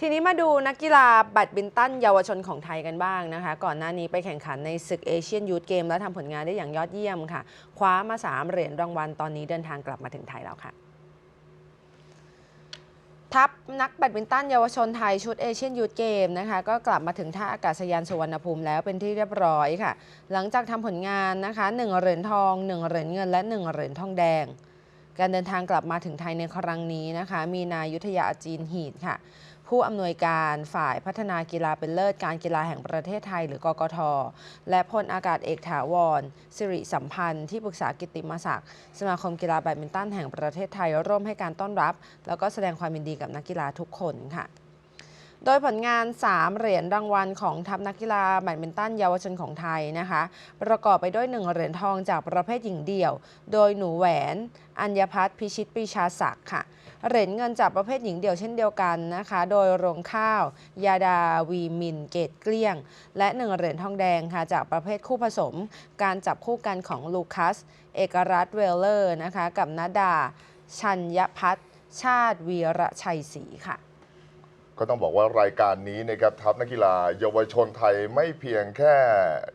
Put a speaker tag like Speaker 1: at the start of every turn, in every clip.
Speaker 1: ทีนี้มาดูนักกีฬาแบดมินตันเยาวชนของไทยกันบ้างนะคะ ก่อนหน้านี้ไปแข่งขันในศึกเอเชียนยูทเกมและทำผลงานได้อย่างยอดเยี่ยมค่ะ คว้ามา 3 เหรียญรางวัลตอนนี้เดินทางกลับมาถึงไทยแล้วค่ะทัพนักแบดมินตันเยาวชนไทยชุดเอเชียนยูทเกมนะคะก็กลับมาถึงท่าอากาศยานสุวรรณภูมิแล้วเป็นที่เรียบร้อยค่ะ หลังจากทำผลงานนะคะ 1 เหรียญทอง 1 เหรียญเงินและ 1 เหรียญทองแดง การเดินทางกลับมาถึงไทยในครั้งนี้นะคะ มีนายุทธยาจีนหีดค่ะ ผู้อำนวยการฝ่ายพัฒนากีฬาเป็นเลิศการกีฬาแห่งประเทศไทยหรือกกท และพลอากาศเอกถาวร สิริสัมพันธ์ที่ปรึกษากิตติมศักดิ์สมาคมกีฬาแบดมินตันแห่งประเทศไทยร่วมให้การต้อนรับ แล้วก็แสดงความยินดีกับนักกีฬาทุกคนค่ะ โดยผลงาน 3 เหรียญรางวัลของทัพนักกีฬาแบดมินตันเยาวชนของไทยนะคะ ประกอบไปด้วย 1 เหรียญทองจากประเภทหญิงเดี่ยว โดยหนูแหวน อัญญพัฒน์พิชิตปรีชาศักดิ์ค่ะ เหรียญเงินจากประเภทหญิงเดี่ยวเช่นเดียวกันนะคะ โดยรงข้าว ยาดาวีมิน เกตเกลี้ยง และ1เหรียญทองแดงค่ะจากประเภทคู่ผสม การจับคู่กันของลูคัส เอกรัตนเวลเลอร์นะคะ กับนาดา ชัญญพัฒน์ชาติวีระชัยศรีค่ะ
Speaker 2: ก็ต้องบอกว่ารายการนี้นะครับทัพนักกีฬาเยาวชนไทยไม่เพียงแค่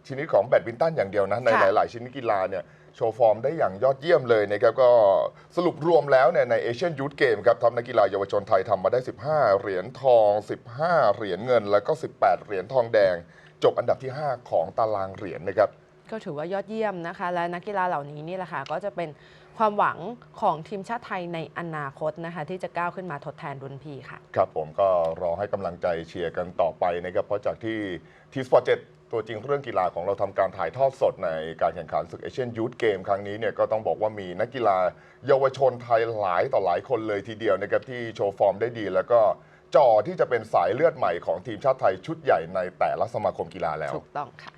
Speaker 2: ชนิดของแบดมินตันอย่างเดียวนะใน
Speaker 1: ค่ะ
Speaker 2: หลาย ๆ ชนิดกีฬาเนี่ยโชว์ฟอร์มได้อย่างยอดเยี่ยมเลยนะครับก็สรุปรวมแล้วเนี่ยในเอเชียนยูทเกมครับทัพนักกีฬาเยาวชนไทยทำมาได้ 15 เหรียญทอง 15 เหรียญเงิน แล้วก็ 18 เหรียญทองแดง จบอันดับที่ 5 ของตารางเหรียญนะครับ
Speaker 1: ก็ถือว่ายอดเยี่ยมนะคะ และนักกีฬาเหล่านี้นี่แหละค่ะก็จะเป็นความหวังของทีมชาติไทยในอนาคตนะคะ ที่จะก้าวขึ้นมาทดแทนรุ่นพี่ค่ะ
Speaker 2: ครับผมก็รอให้กำลังใจเชียร์กันต่อไปนะครับเพราะจากที่ทีสปอร์ตเจ็ตัวจริงเรื่องกีฬาของเราทำการถ่ายทอดสดในการแข่งขันศึกเอเชียนยูทเกมครั้งนี้เนี่ยก็ต้องบอกว่ามีนักกีฬาเยาวชนไทยหลายต่อหลายคนเลยทีเดียวนะครับที่โชว์ฟอร์มได้ดี แล้วก็จ่อที่จะเป็นสายเลือดใหม่ของทีมชาติไทยชุดใหญ่ในแต่ละสมาคมกีฬาแล้ว
Speaker 1: ถูกต้องค่ะ